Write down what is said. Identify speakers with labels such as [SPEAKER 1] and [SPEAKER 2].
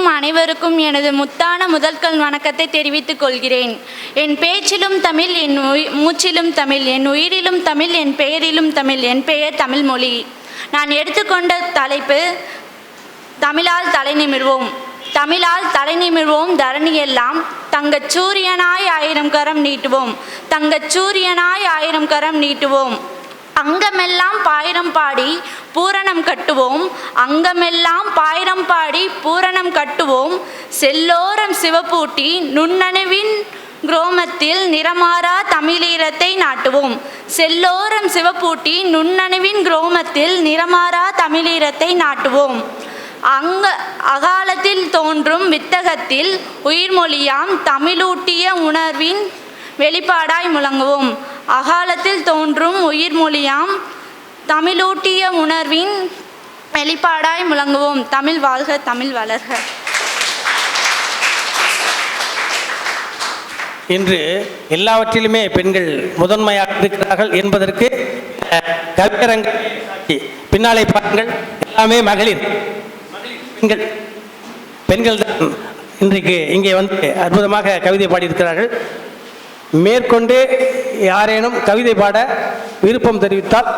[SPEAKER 1] வீற்றிருக்கும் அனைவருக்கும் எனது முத்தான முதல்கள் வணக்கத்தை தெரிவித்துக் கொள்கிறேன். என் பேச்சிலும் தமிழ் என் மூச்சிலும் தமிழ் என் உயிரிலும் தமிழ் என் பெயரிலும் தமிழ் என் பெயர் தமிழ் மொழி. நான் எடுத்துக்கொண்ட தலைப்பு தமிழால் தலை நிமிர்வோம். தமிழால் தலை நிமிர்வோம் தரணியெல்லாம் தங்கச் சூரியனாய் ஆயிரம் கரம் நீட்டுவோம். தங்கச் சூரியனாய் ஆயிரம் கரம் நீட்டுவோம். அங்கமெல்லாம் பாயிரம் பாடி பூரணம் கட்டுவோம். அங்கமெல்லாம் பாயிரம் பாடி பூரணம் கட்டுவோம். செல்லோரம் சிவப்பூட்டி நுண்ணணுவின் குரோமத்தில் நிறமாறா தமிழீரத்தை நாட்டுவோம். செல்லோரம் சிவப்பூட்டி நுண்ணணுவின் குரோமத்தில் நிறமாறா தமிழீரத்தை நாட்டுவோம். அங்க அகாலத்தில் தோன்றும் வித்தகத்தில் உயிர்மொழியாம் தமிழூட்டிய உணர்வின் வெளிப்பாடாய் முழங்குவோம். அகாலத்தில் தோன்றும் உயிர்மொழியாம் தமிழூட்டிய உணர்வின் வெளிப்பாடாய் முழங்குவோம். தமிழ் வாழ்க தமிழ் வளர்க.
[SPEAKER 2] இன்று எல்லாவற்றிலுமே பெண்கள் முதன்மையாக இருக்கிறார்கள் என்பதற்கு அஹ், கவியரங்க பின்னாலே பாருங்கள் எல்லாமே மகளிர். பெண்கள் பெண்கள் தான் இன்றைக்கு இங்கே வந்து அற்புதமாக கவிதை பாடியிருக்கிறார்கள். மேற்கொண்டு யாரேனும் கவிதை பாட விருப்பம் தெரிவித்தால்